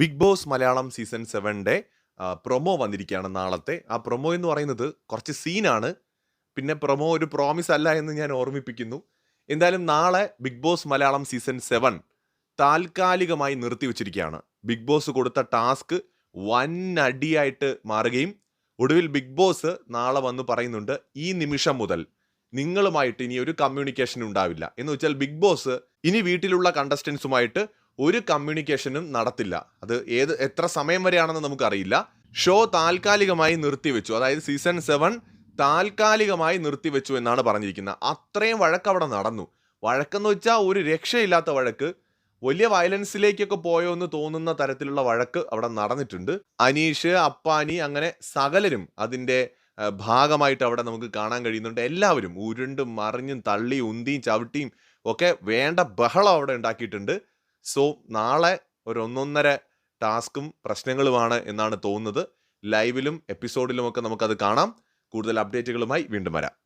Big boss Malayalam season സെവന്റെ promo വന്നിരിക്കുകയാണ് നാളത്തെ. ആ പ്രൊമോ എന്ന് പറയുന്നത് കുറച്ച് സീനാണ്. പിന്നെ പ്രൊമോ ഒരു പ്രോമിസ് അല്ല എന്ന് ഞാൻ ഓർമ്മിപ്പിക്കുന്നു. എന്തായാലും നാളെ Bigg Boss Malayalam season seven താൽക്കാലികമായി നിർത്തിവെച്ചിരിക്കുകയാണ് ബിഗ് ബോസ് കൊടുത്ത ടാസ്ക് വൻ അടിയായിട്ട് മാറുകയും ഒടുവിൽ ബിഗ് ബോസ് നാളെ വന്ന് പറയുന്നുണ്ട് ഈ നിമിഷം മുതൽ നിങ്ങളുമായിട്ട് ഇനി ഒരു കമ്മ്യൂണിക്കേഷൻ ഉണ്ടാവില്ല. എന്ന് വെച്ചാൽ ബിഗ് ബോസ് ഇനി വീട്ടിലുള്ള കണ്ടസ്റ്റൻസുമായിട്ട് ഒരു കമ്മ്യൂണിക്കേഷനും നടത്തില്ല. അത് ഏത് എത്ര സമയം വരെയാണെന്ന് നമുക്കറിയില്ല. ഷോ താൽക്കാലികമായി നിർത്തിവെച്ചു. അതായത് സീസൺ സെവൻ താൽക്കാലികമായി നിർത്തിവെച്ചു എന്നാണ് പറഞ്ഞിരിക്കുന്നത്. അത്രയും വഴക്ക് അവിടെ നടന്നു. വഴക്കെന്ന് വെച്ചാൽ ഒരു രക്ഷയില്ലാത്ത വഴക്ക്. വലിയ വയലൻസിലേക്കൊക്കെ പോയോ എന്ന് തോന്നുന്ന തരത്തിലുള്ള വഴക്ക് അവിടെ നടന്നിട്ടുണ്ട്. അനീഷ് അപ്പാനി അങ്ങനെ സകലരും അതിന്റെ ഭാഗമായിട്ട് അവിടെ നമുക്ക് കാണാൻ കഴിയുന്നുണ്ട്. എല്ലാവരും ഉരുണ്ടും മറിഞ്ഞും തള്ളിയും ഉന്തിയും ചവിട്ടിയും ഒക്കെ വേണ്ട ബഹളം അവിടെ ഉണ്ടാക്കിയിട്ടുണ്ട്. സോ നാളെ ഒരു ഒന്നൊന്നര ടാസ്കും പ്രശ്നങ്ങളുമാണ് എന്നാണ് തോന്നുന്നത്. ലൈവിലും എപ്പിസോഡിലും ഒക്കെ നമുക്കത് കാണാം. കൂടുതൽ അപ്ഡേറ്റുകളുമായി വീണ്ടും വരാം.